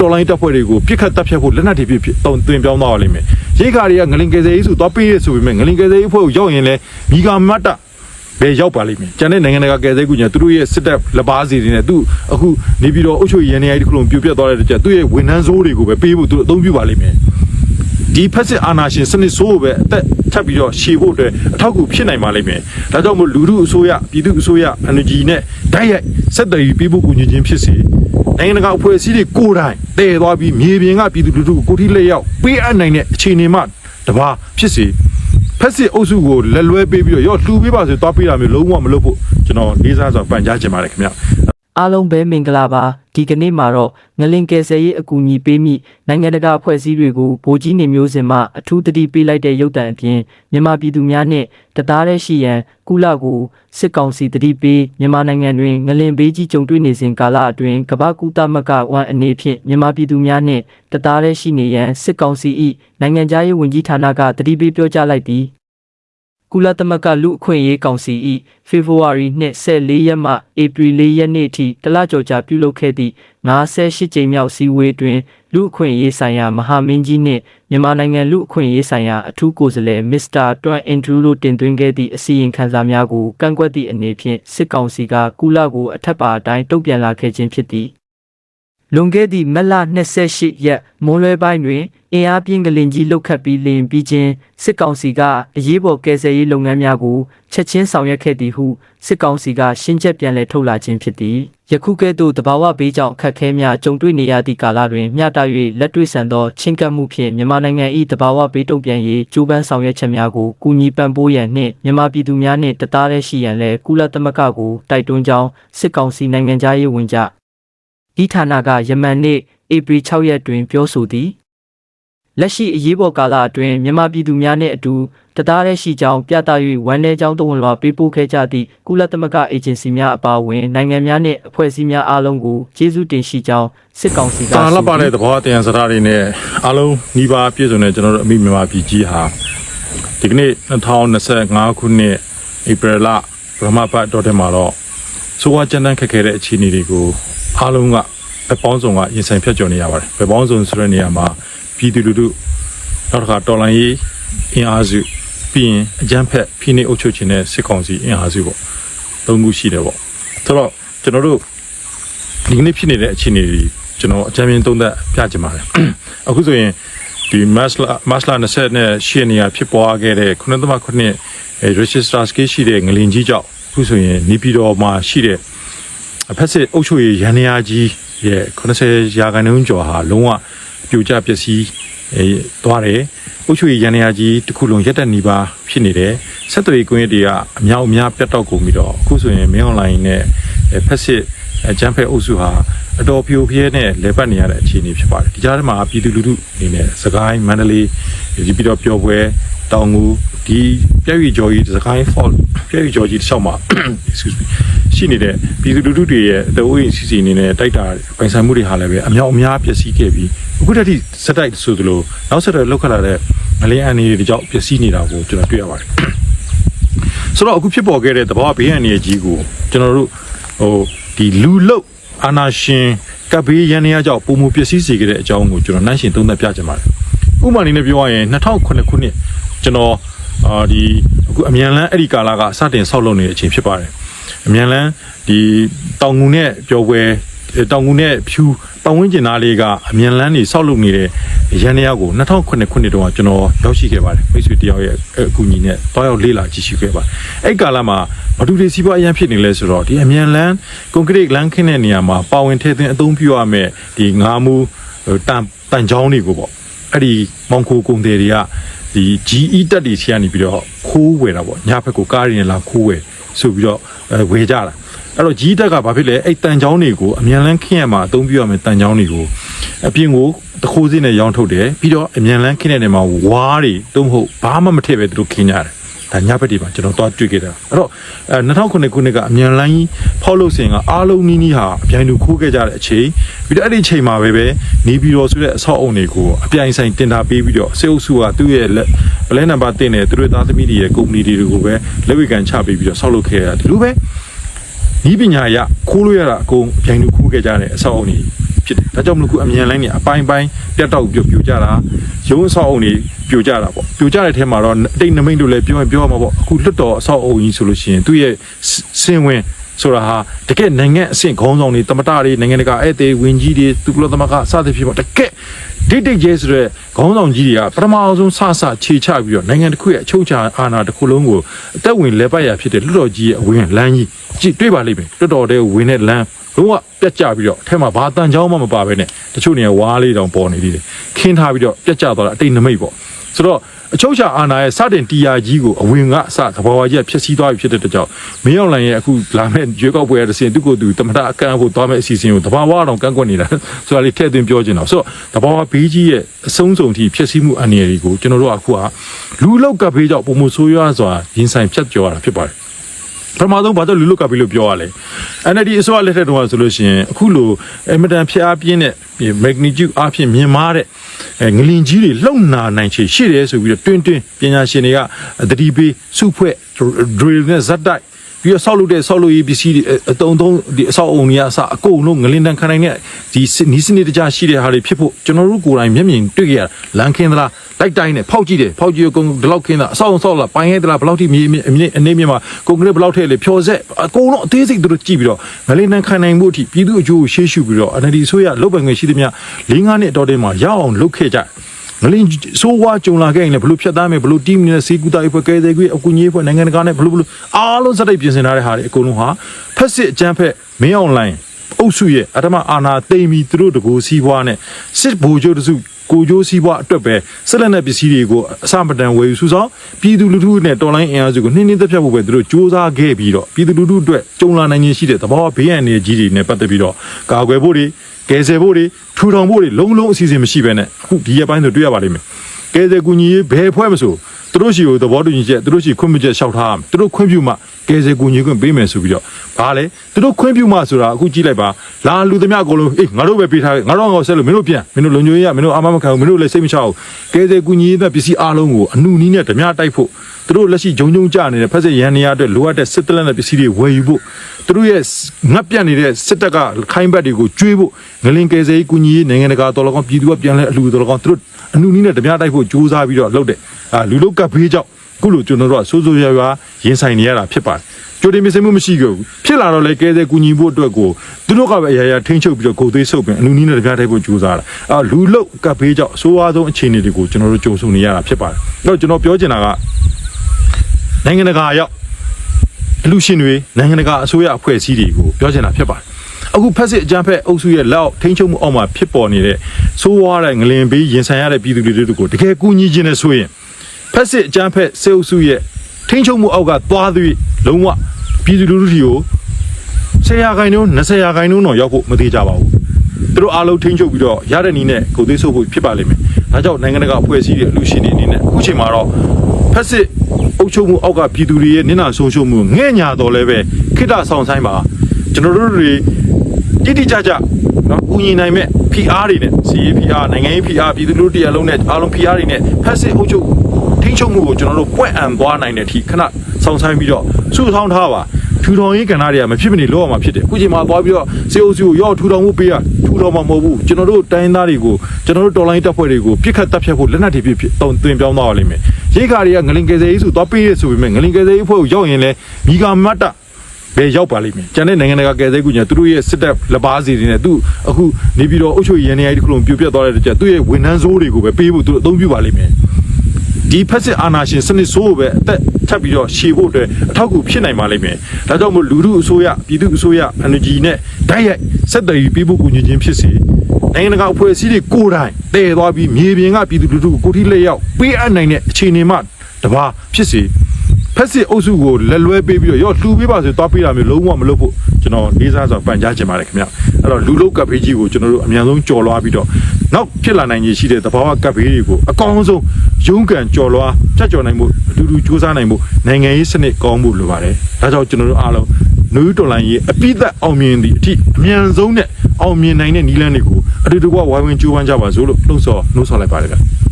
တော်လိုင်းတပ်ဖွဲ့တွေကိုပြစ်ခတ်တပ်ဖြတ်ဖို့လက်နက်တွေပြဖြစ်တုံတွင်ပြောင်းသွားပါလိမ့်မယ်ရိတ်ခါတွေကငလင်ကယ်ဆယ်ရေးဆိုသွားပေးရဆိုပေမဲ့ငလင်ကယ်ဆယ်ရေးဖွဲ့ကိုရောက်ရင်လည်းမိဂါမတ်တဘယ်ရောက်ပါလိမ့်မယ်ကျန်တဲ့နိုင်ငံတကာကယ်ဆယ်ကူညာသူတို့ရဲ့စစ်တပ်လက်ပါစီတွေနဲ့သူအခုနေပြီးတော့အုပ်ချုပ်ရေးရန်နေရာကြီးတစ်ခုလုံးပြိုပြတ်သွားတဲ့တကြသူ့ရဲ့ဝန်ထမ်းစိုးတွေကိုပဲပေးဖို့သူတို့အသုံးပြုပါလိမ့်မယ်ဒီဖက်စစ်အာဏာရှင်စနစ်ဆိုးကိုပဲအသက်ထပ်ပြီးတော့ရှေ့ဖို့အတွက်အထောက်အကူဖြစ်နိုင်ပါလိမ့်မယ်။ဒါကြောင့်မို့လူထုအစိုးရပြည်သူအစိုးရ energy နဲ့ဓာတ်ရိုက်ဆက်သွယ်ပြီးပြည်ဖို့ကူညီခြင်းဖြစ်စေ နိုင်ငံတကာအဖွဲ့အစည်းတွေကိုယ်တိုင်တည်သွားပြီးမြေပြင်ကပြည်သူလူထုကိုကိုထိလက်ရောက်ပေးအပ်နိုင်တဲ့အခြေအနေမှတပါဖြစ်စေဖက်စစ်အုပ်စုကိုလက်လွဲပေးပြီးတော့ရောလှူပေးပါဆိုသွားပေးတာမျိုးလုံးဝမလုပ်ဖို့ကျွန်တော်လေးစားစွာပန်ကြားချင်ပါတယ်ခင်ဗျာ အားလုံးပဲမင်္ဂလာပါဒီကနေ့မှာတော့ငလင်ကယ်ဆယ်ရေးအကူအညီပေးမိနိုင်ငံတကာအဖွဲ့အစည်းတွေကိုဗိုလ်ကြီးနေမျိုးစင်မှအထူးတတိပေးလိုက်တဲ့ရုပ်တံအပြင်မြန်မာပြည်သူများနှင့်တသားတည်းရှိရန်ကုလကိုစစ်ကောင်စီတတိပေးမြန်မာနိုင်ငံတွင်ငလင်ဘေးကြီးကြုံတွေ့နေစဉ်ကာလအတွင်းကမ္ဘာကုသမဂဝန်အနေဖြင့်မြန်မာပြည်သူများနှင့်တသားတည်းရှိနေရန်စစ်ကောင်စီ၏နိုင်ငံသားရေးဝန်ကြီးဌာနကတတိပေးပြောကြားလိုက်သည် ကုလသမဂ္ဂလူအခွင့်အရေးကောင်စီ၏ဖေဖော်ဝါရီနှစ်14ရက်မှဧပြီ4ရက်နေ့ထိတလကြော်ကြာပြုလုပ်ခဲ့သည့်58ကြိမ်မြောက်စည်းဝေးတွင်လူအခွင့်အရေးဆိုင်ရာမဟာမင်းကြီးနှင့်မြန်မာနိုင်ငံလူအခွင့်အရေးဆိုင်ရာအထူးကိုယ်စားလှယ်မစ္စတာတွမ်အင်ဒရူးတို့တင်သွင်းခဲ့သည့်အစီရင်ခံစာများကိုကန့်ကွက်သည့်အနေဖြင့်စစ်ကောင်စီကကုလကိုအထက်ပါအတိုင်းတုံ့ပြန်လာခဲ့ခြင်းဖြစ်သည် လွန်ခဲ့သည့်မက်လ28ရက်မွန်းလွဲပိုင်းတွင်အင်အားပြင်းကလင်ကြီးလှုပ်ခတ်ပြီးလင်ပြီးချင်းစစ်ကောင်စီကအရေးပေါ်ကယ်ဆယ်ရေးလုပ်ငန်းများကိုချက်ချင်းဆောင်ရွက်ခဲ့သည်ဟုစစ်ကောင်စီကရှင်းချက်ပြန်လည်ထုတ်လာခြင်းဖြစ်သည်ယခုကဲ့သို့တဘာဝဘေးကြောင့်အခက်အခဲများကြုံတွေ့နေရသည့်ကာလတွင်မျှတ၍လက်တွေ့ဆန်သောချင်းကပ်မှုဖြင့်မြန်မာနိုင်ငံ၏တဘာဝဘေးတုံ့ပြန်ရေးကြိုးပမ်းဆောင်ရွက်ချက်များကိုကူညီပံ့ပိုးရန်နှင့်မြန်မာပြည်သူများနှင့်တသားတည်းရှိရန်လည်းကုလသမဂ္ဂကိုတိုက်တွန်းကြောင်းစစ်ကောင်စီနိုင်ငံသားရေးဝန်ကြီး ဒီဌာနကယမန်နေ့ဧပြီ6ရက်တွင်ပြောဆိုသည်လက်ရှိအရေးပေါ်ကာလအတွင်းမြန်မာပြည်သူများနှင့်အတူတသားတည်းရှိကြောင်းပြသ၍ဝန်내ကြောင်းတဝန်လွှာပေးပို့ခဲ့ကြသည့်ကုလသမဂ္ဂအေဂျင်စီများအပါအဝင်နိုင်ငံများနှင့်အဖွဲ့အစည်းများအားလုံးကိုကျေးဇူးတင်ရှိကြောင်းစစ်ကောင်စီကတာလပ်ပါတဲ့သဘောအတရားစကားတွေနဲ့အားလုံးနှီးပါပြည့်စုံတဲ့ကျွန်တော်တို့အမိမြန်မာပြည်ကြီးဟာဒီကနေ့2025ခုနှစ်ဧပြီလဗမာပတ်တော်တဲ့မှာတော့ဆိုဝါကျန်းတန်းခက်ခဲတဲ့အခြေအနေတွေကိုအားလုံးက ဘက်ပေါင်းစုံကရင်ဆိုင်ဖြတ်ကျော်နေရပါတယ်ဘက်ပေါင်းစုံဆိုတဲ့နေရာမှာပြည်သူလူထုနောက်တစ်ခါတော်လိုင်းရေးအင်အားစုပြီးရင်အကြမ်းဖက်ဖိနှိပ်အုပ်ချုပ်ခြင်းနဲ့စစ်ကောင်စီအင်အားစုပေါ့သုံးခုရှိတယ်ပေါ့ဆိုတော့ကျွန်တော်တို့ဒီကနေ့ဖြစ်နေတဲ့အခြေအနေတွေကျွန်တော်အကြမ်းဖျင်းသုံးသပ်ပြချင်ပါတယ်အခုဆိုရင်ဒီမတ်လာမတ်လာ20နဲ့ရှေ့နေရဖြစ်ပွားခဲ့တဲ့9.9အဲ register scale ရှိတဲ့ငလင်ကြီးကြောင့်အခုဆိုရင်နေပြည်တော်မှာရှိတဲ့အဖက်စစ်အုပ်ချုပ်ရေးရန်နေရာကြီး ရဲ့90ရာခိုင်နှုန်းကျော်ဟာလုံးဝပြိုကျပျက်စီးအဲသွားတယ်အုပ်ချုပ်ရေးရန်နေရာကြီးတစ်ခုလုံးရက်တက်နေပါဖြစ်နေတယ်ဆက်သွယ်ရေးကွင်းရက်တွေကအများအများပြတ်တောက်ကုန်ပြီးတော့အခုဆိုရင်မင်းအွန်လိုင်းနဲ့အဲဖက်စစ်အကြမ်းဖက်အုပ်စုဟာအတော်ပြိုပြဲနဲ့လဲပတ်နေရတဲ့အခြေအနေဖြစ်ပါတယ်ဒီကြားထဲမှာပြည်သူလူထုအနေနဲ့စကိုင်းမန္တလေးဒီပြီးတော့ပျော်ပွဲတောင်ငူ ဒီပြည့်ရီကျော်ကြီးစကိုင်း fall ပြည့်ရီကျော်ကြီးတစ်လျှောက်မှာ excuse me ရှိနေတဲ့ပြည်သူလူထုတွေရဲ့တအိုးရင်စီစီအနေနဲ့တိုက်တာပိုင်ဆိုင်မှုတွေဟာလည်းပဲအများအများပျက်စီးခဲ့ပြီးအခုတည်းကစက်တိုက်ဆိုသလိုနောက်ဆက်တွဲလောက်ခလာတဲ့ငလင်းအန်တွေကြောင့်ပျက်စီးနေတာကိုကျွန်တော်တွေ့ရပါတယ်ဆိုတော့အခုဖြစ်ပေါ်ခဲ့တဲ့သဘောဘေးအန္တရာယ်ကြီးကိုကျွန်တော်တို့ဟိုဒီလူလုတ်အာနာရှင်ကပ်ဘေးရန်နေရကြောင့်ပုံမူပျက်စီးစေခဲ့တဲ့အကြောင်းကိုကျွန်တော်နှိုင်းရှင်သုံးသပ်ပြချင်ပါတယ်။ဥပမာအနေနဲ့ပြောရရင်2009ခုနှစ်ကျွန်တော် အာဒီအခုအမြန်လန်းအဲ့ဒီကာလကစတင်ဆောက်လုပ်နေတဲ့အချိန်ဖြစ်ပါတယ်။အမြန်လန်းဒီတောင်ငူနဲ့ပျော်ပွဲတောင်ငူနဲ့ဖြူပတ်ဝန်းကျင်သားလေးကအမြန်လန်းနေဆောက်လုပ်နေတဲ့ရန်နေရကို2009ခုနှစ်တုန်းကကျွန်တော်ရောက်ရှိခဲ့ပါတယ်မိတ်ဆွေတယောက်ရဲ့အကူအညီနဲ့တွားရောက်လေ့လာကြည့်ရှုခဲ့ပါတယ်အဲ့ကာလမှာဘာတူတွေစီးပွားအရန်ဖြစ်နေလဲဆိုတော့ဒီအမြန်လန်းကွန်ကရစ်လမ်းခင်းတဲ့နေရာမှာပါဝင်ထည့်သွင်းအသုံးပြုရမယ်ဒီငါးမူတန်တန်ချောင်းတွေကိုပေါ့အဲ့ဒီမောင်ခိုကုန်တယ်တွေက ဒီ GE တက်တွေဆီကနေပြီးတော့ခိုးဝယ်တာပေါ့ညဘက်ကိုကားရင်းလာခိုးဝယ်ဆိုပြီးတော့အဲဝယ်ကြတာအဲ့တော့ကြီးတက်ကဘာဖြစ်လဲအဲ့တန်ချောင်းတွေကိုအမြန်လန်းခင်းရမှာအသုံးပြုရမယ်တန်ချောင်းတွေကိုအပြင်ကိုတခိုးစင်းနဲ့ရောင်းထုတ်တယ်ပြီးတော့အမြန်လန်းခင်းတဲ့နေရာမှာဝါးတွေတုံးဟုတ်ဘာမှမထည့်ပဲသူတို့ခင်းကြတယ် ဒါညဘက်ဒီမှာကျွန်တော်သွားတွေ့ခဲ့တာအဲ့တော့အဲ2009ခုနှစ်ကအမြန်လန်းကြီးဖောက်လို့စင်ကအားလုံးနီးနီးဟာအပြိုင်တူခိုးခဲ့ကြတဲ့အချိန်ပြီးတော့အဲ့ဒီအချိန်မှာပဲပဲနေပြီးတော့ဆိုတဲ့အဆောက်အုံတွေကိုအပြိုင်ဆိုင်တင်တာပေးပြီးတော့စေအုပ်စုကသူ့ရဲ့လက်ပလဲနံပါတ်တင်တယ်သူတို့သားသမီးတွေရဲ့ကုမ္ပဏီတွေကိုပဲလက်ဝေကန်ချပေးပြီးတော့ဆောက်လုပ်ခဲ့ရတာဒီလိုပဲဤပညာရခိုးလို့ရတာအကုန်ပြိုင်လူခိုးခဲ့ကြတဲ့အဆောက်အအုံကြီး ဖြစ်တယ်ဒါကြောင့်မလို့ခုအမြန်လိုင်းနေအပိုင်းပိုင်းပြတ်တောက်ပြပြကြတာရုံးအဆောက်အုံတွေပြိုကြတာပေါ့ပြိုကြတဲ့ထဲမှာတော့အတိတ်နမိတ်တို့လည်းပြောရင်ပြောရမှာပေါ့အခုလွတ်တော်အဆောက်အုံကြီးဆိုလို့ရှိရင်သူ့ရဲ့စင်ဝင်ဆိုတာဟာတကယ်နိုင်ငံအဆင့်ခေါင်းဆောင်တွေတမတာတွေနိုင်ငံတကာဧည့်သည်ဝင်ကြီးတွေသူကလသမဂ္ဂစသဖြင့်ပေါ့တကယ် ဒိတ်ဒိတ်ကျဲဆိုတဲ့ခေါင်းဆောင်ကြီးတွေကပထမအောင်ဆုံးစစခြေချပြီးတော့နိုင်ငံတစ်ခုရဲ့အချုပ်အခြာအာဏာတစ်ခုလုံးကိုအသက်ဝင်လဲပတ်ရဖြစ်တဲ့လွတ်တော်ကြီးရဲ့အဝင်လမ်းကြီးကြည့်တွေ့ပါလိမ့်မယ်လွတ်တော်တဲ့ဝင်တဲ့လမ်းလုံးဝပြတ်ကျပြီးတော့အထက်မှာဘာတန်ချောင်းမှမပါဘဲနဲ့တချို့နေရာဝါးလေးတောင်ပေါ်နေသေးတယ်ခင်းထားပြီးတော့ပြတ်ကျသွားတာအတိတ်နမိတ်ပေါ့ဆိုတော့ အချုပ်ချာအာဏာရဲ့စတင်တီယာကြီးကိုအဝင်ကအစသဘာဝကြီးကဖျက်ဆီးသွားပြီဖြစ်တဲ့တကြောင်မင်းအောင်လှိုင်ရဲ့အခုလာမဲ့ရွေးကောက်ပွဲရတဲ့စင်သူ့ကိုယ်သူတမတာအကန့်ဖို့သွားမဲ့အစီအစဉ်ကိုသဘာဝအောင်ကန့်ကွက်နေတာဆိုတာလေးထည့်သွင်းပြောချင်တော့ဆိုတော့သဘာဝဘေးကြီးရဲ့အဆုံးစုံထိဖျက်ဆီးမှုအန္တရာယ်တွေကိုကျွန်တော်တို့ကအခုကလူလောက်ကပ်ဘေးကြောင့်ပုံမဆိုးရွားစွာရင်ဆိုင်ဖြတ်ကျော်ရတာဖြစ်ပါတယ် ပထမဆုံးဘာလို့လူလုကပ်ပြီးလို့ပြောရလဲ NLD အစိုးရလက်ထက်တုန်းကဆိုလို့ရှိရင်အခုလိုအမတန်ဖျားပြင်းတဲ့ magnitude အဖြစ်မြင်မာတဲ့အဲငလင်ကြီးတွေလုံနာနိုင်ချေရှိတယ်ဆိုပြီးတော့တွင်းတွင်းပညာရှင်တွေကသတိပေးစုဖွဲ့ drill နဲ့ဇက်တိုက် ပြီးတော့ဆောက်လုပ်တဲ့ဆောက်လုပ်ရေးပစ္စည်းတွေအတုံးတုံးဒီအဆောက်အုံတွေကအစအကုန်လုံးငလင်တန်ခံနိုင်တဲ့ဒီနီးစနစ်တကျရှိတဲ့ဟာတွေဖြစ်ဖို့ကျွန်တော်တို့ကိုယ်တိုင်မျက်မြင်တွေ့ကြရလန်ခင်းသလားလိုက်တိုင်းနဲ့ဖောက်ကြည့်တယ်ဖောက်ကြည့်ရကုန်ဒီလောက်ခင်းတာအဆောက်အုံဆောက်လာပိုင်းရဲသလားဘယ်လောက်ထိမြေအမြင့်အနေမြင့်မှာကွန်ကရစ်ဘယ်လောက်ထဲလေဖြော်ဆက်အကုန်လုံးအသေးစိတ်တို့ကြည့်ပြီးတော့ငလင်တန်ခံနိုင်မှုအထိပြည်သူအကျိုးကိုရှေ့ရှုပြီးတော့ NLD အစိုးရလုပ်ပိုင်ခွင့်ရှိသမျှ၄၅နှစ်အတော်တင်းမှာရအောင်လုပ်ခဲ့ကြတယ် ငလင်းဆိုးဝါးကြုံလာခဲ့ရင်လည်းဘလို့ဖြတ်သားမယ်ဘလို့တီးမနဲ့စေကူတာအဖွဲ့ကဲတဲ့ကွေအကူကြီးအဖွဲ့နိုင်ငံတကာနဲ့ဘလို့ဘလို့အားလုံးစက်တိုက်ပြင်ဆင်ထားတဲ့ဟာတွေအကုန်လုံးဟာဖက်စစ်အကြမ်းဖက်မင်းအွန်လိုင်းအုပ်စုရဲ့အထမအာနာသိမ်းပြီးသူတို့တကူစီးပွားနဲ့စစ်ဘူဂျိုတစုကိုကျိုးစီးပွားအတွက်ပဲဆက်လက်တဲ့ပစ္စည်းတွေကိုအစမတန်ဝယ်ယူစုဆောင်ပြည်သူလူထုနဲ့တော်လိုင်းအင်အားစုကိုနှင်းနှင်းသက်ဖြတ်ဖို့ပဲသူတို့စ조사ခဲ့ပြီးတော့ပြည်သူလူထုအတွက်ကြုံလာနိုင်ခြင်းရှိတဲ့သဘောဘေးအန္တရာယ်ကြီးတွေနဲ့ပတ်သက်ပြီးတော့ကာကွယ်ဖို့တွေ ကယ်ဆယ်ဖို့တွေထူထောင်ဖို့တွေလုံးလုံးအစီအစဉ်မရှိဘဲနဲ့အခုဒီရက်ပိုင်းဆိုတွေ့ရပါလိမ့်မယ်ကယ်ဆယ်ကူညီရေးဘယ်ဖွဲ့မဆို သူတို့ရှိကိုသဘောတူညီချက်သူတို့ရှိခွင့်ပြုချက်လျှောက်ထားရမယ်သူတို့ခွင့်ပြုမှကယ်ဆယ်ကူညီခွင့်ပေးမယ်ဆိုပြီးတော့ဘာလဲသူတို့ခွင့်ပြုမှဆိုတာအခုကြည့်လိုက်ပါလာလူသမျှအကုန်လုံးအေးငါတို့ပဲပေးထားငါတို့ငါဆက်လို့မင်းတို့ပြန်မင်းတို့လုံညွေးရမင်းတို့အာမမခံဘူးမင်းတို့လည်းစိတ်မချဘူးကယ်ဆယ်ကူညီရေးတဲ့ပစ္စည်းအားလုံးကိုအနုနီးနဲ့ဓမြတိုက်ဖို့သူတို့လက်ရှိဂျုံဂျုံကြနေတဲ့ဖက်စစ်ရန်နေရအတွက်လိုအပ်တဲ့စစ်တလန့်တဲ့ပစ္စည်းတွေဝယ်ယူဖို့သူတို့ရဲ့ငတ်ပြတ်နေတဲ့စစ်တပ်ကခိုင်းဘက်တွေကိုကျွေးဖို့ငလင်ကယ်ဆယ်ရေးကူညီရေးနိုင်ငံတကာတော်လကောင်ပြည်သူကပြန်လဲအလှူတော်လကောင်သူတို့အနုနီးနဲ့ဓမြတိုက်ဖို့ကြိုးစားပြီးတော့လုပ်တဲ့ အာလူလုတ်ကပ်ဘေးကြောင့်ခုလိုကျွန်တော်တို့ကစိုးစိုးရွားရွားရင်ဆိုင်နေရတာဖြစ်ပါတယ်ကြိုတင်မစင်မှုမရှိကြဘူးဖြစ်လာတော့လေကဲတဲ့ကူညီဖို့အတွက်ကိုသူတို့ကပဲအရာရာထိန်းချုပ်ပြီးတော့ကိုယ်သေးဆုပ်ပြီးအနုနီးနဲ့ဓမြတိုက်ဖို့ကြိုးစားတာအာလူလုတ်ကပ်ဘေးကြောင့်အဆိုးအဝါဆုံးအခြေအနေတွေကိုကျွန်တော်တို့ကြုံဆုံနေရတာဖြစ်ပါတယ်အဲ့တော့ကျွန်တော်ပြောချင်တာကနိုင်ငံတကာရောက်အလူရှင်တွေနိုင်ငံတကာအစိုးရအဖွဲ့အစည်းတွေကိုပြောချင်တာဖြစ်ပါတယ်အခုဖက်စစ်အကြမ်းဖက်အုပ်စုရဲ့လက်အောက်ထိန်းချုပ်မှုအောက်မှာဖြစ်ပေါ်နေတဲ့စိုးဝါးတဲ့ငလင်ဘေးရင်ဆိုင်ရတဲ့ပြည်သူတွေတို့ကိုတကယ်ကူညီခြင်းနဲ့ဆိုရင် ဖက်စစ်အကြမ်းဖက်စေအုပ်စုရဲ့ထိန်းချုပ်မှုအောက်ကသွားသွေးလုံးဝပြည်သူလူထုတွေကိုဆယ်ရာခိုင်နှုန်း20ရာခိုင်နှုန်းတော့ရောက်ဖို့မသေးကြပါဘူးသူတို့အားလုံးထိန်းချုပ်ပြီးတော့ရတဲ့နည်းနဲ့ကိုယ်သေးဆုပ်ဖို့ဖြစ်ပါလိမ့်မယ်ဒါကြောင့်နိုင်ငံတကာအဖွဲ့အစည်းတွေအလူရှင်တွေအနေနဲ့အခုချိန်မှာတော့ဖက်စစ်အုပ်ချုပ်မှုအောက်ကပြည်သူတွေရဲ့နင့်နာဆုံးရှုံးမှုငဲ့ညာတော်လဲပဲခိတ္တဆောင်ဆိုင်ပါကျွန်တော်တို့တွေတိတိကျကျနော်ဦးညီနိုင်မဲ့ PR တွေနဲ့စီရေး PR နိုင်ငံရေး PR ပြည်သူလူထုတရားလုံးနဲ့အားလုံး PR တွေနဲ့ဖက်စစ်အုပ်ချုပ် ထိန်းချုပ်မှုကိုကျွန်တော်တို့ပွင့်အံသွားနိုင်တဲ့အထိခဏဆောင်ဆိုင်ပြီးတော့စုဆောင်းထားပါထူထောင်ရေးကဏ္ဍတွေကမဖြစ်မနေလောက်ရမှာဖြစ်တယ်အခုချိန်မှာသွားပြီးတော့စေအိုစီကိုရောက်ထူထောင်မှုပေးရထူထောင်မှာမဟုတ်ဘူးကျွန်တော်တို့တိုင်းသားတွေကိုကျွန်တော်တို့တော်လိုင်းတပ်ဖွဲ့တွေကိုပြစ်ခတ်တပ်ဖြတ်ဖို့လက်နက်တွေပြဖြစ်တုံသွင်ပြောင်းသွားပါလိမ့်မယ်ရိတ်ခါတွေကငလင်ကယ်ဆယ်ရေးဆိုသွားပေးရဆိုပေမဲ့ငလင်ကယ်ဆယ်ရေးအဖွဲ့ကိုရောက်ရင်လည်းမိဂါမတ်တပဲရောက်ပါလိမ့်မယ်ကျန်တဲ့နိုင်ငံတကာကယ်ဆယ်ကူညာသူတို့ရဲ့စစ်တပ်လက်ပါစီတွေနဲ့သူအခုနေပြီးတော့အုပ်ချုပ်ရေးရန်နေရာဒီခုလုံးပြိုပြတ်သွားတဲ့ကြက်သူ့ရဲ့ဝန်ထမ်းစိုးတွေကိုပဲပေးဖို့သူတို့အသုံးပြုပါလိမ့်မယ် ဒီဖက်စစ်အာဏာရှင်စနစ်ဆိုးကိုပဲအသက်ထပ်ပြီးတော့ရှေ့ဖို့အတွက်အထောက်အကူဖြစ်နိုင်ပါလိမ့်မယ်။ဒါကြောင့်မို့လူထုအစိုးရပြည်သူအစိုးရ energy နဲ့ဓာတ်ရိုက်ဆက်သွယ်ပြီးပြည်ဖို့ကူညီခြင်းဖြစ်စေနိုင်ငံတကာအဖွဲ့အစည်းတွေကိုယ်တိုင်တည်သွားပြီးမြေပြင်ကပြည်သူလူထုကိုကိုယ်ထိလက်ရောက်ပေးအပ်နိုင်တဲ့အခြေအနေမှတပါဖြစ်စေဖက်စစ်အုပ်စုကိုလက်လွဲပေးပြီးတော့ရောလှူပေးပါဆိုသွားပေးတာမျိုးလုံးဝမလုပ်ဖို့ကျွန်တော်လေးစားစွာပန်ကြားချင်ပါတယ်ခင်ဗျ။အဲ့တော့လူလုတ်ကပ်ဖေးကြီးကိုကျွန်တော်တို့အမြန်ဆုံးကြော်လွှားပြီးတော့နောက်ဖြစ်လာနိုင်ခြေရှိတဲ့သဘာဝကပ်ဖေးတွေကိုအကောင်းဆုံး ရုန်းကန်ကြော်လွားဖြတ်ကျော်နိုင်မှုအတူတူစူးစမ်းနိုင်မှုနိုင်ငံရေးစနစ်ကောင်းမှုလိုပါတယ်။ဒါကြောင့်ကျွန်တော်တို့အားလုံးနယူးတော်လိုင်းရေးအပိသက်အောင်မြင်သည့်အထိအမြန်ဆုံးနဲ့အောင်မြင်နိုင်တဲ့နည်းလမ်းတွေကိုအတူတူကဝိုင်းဝန်းကြိုးပမ်းကြပါစို့လို့လှုံ့ဆော်နှိုးဆော်လိုက်ပါတယ်ဗျ။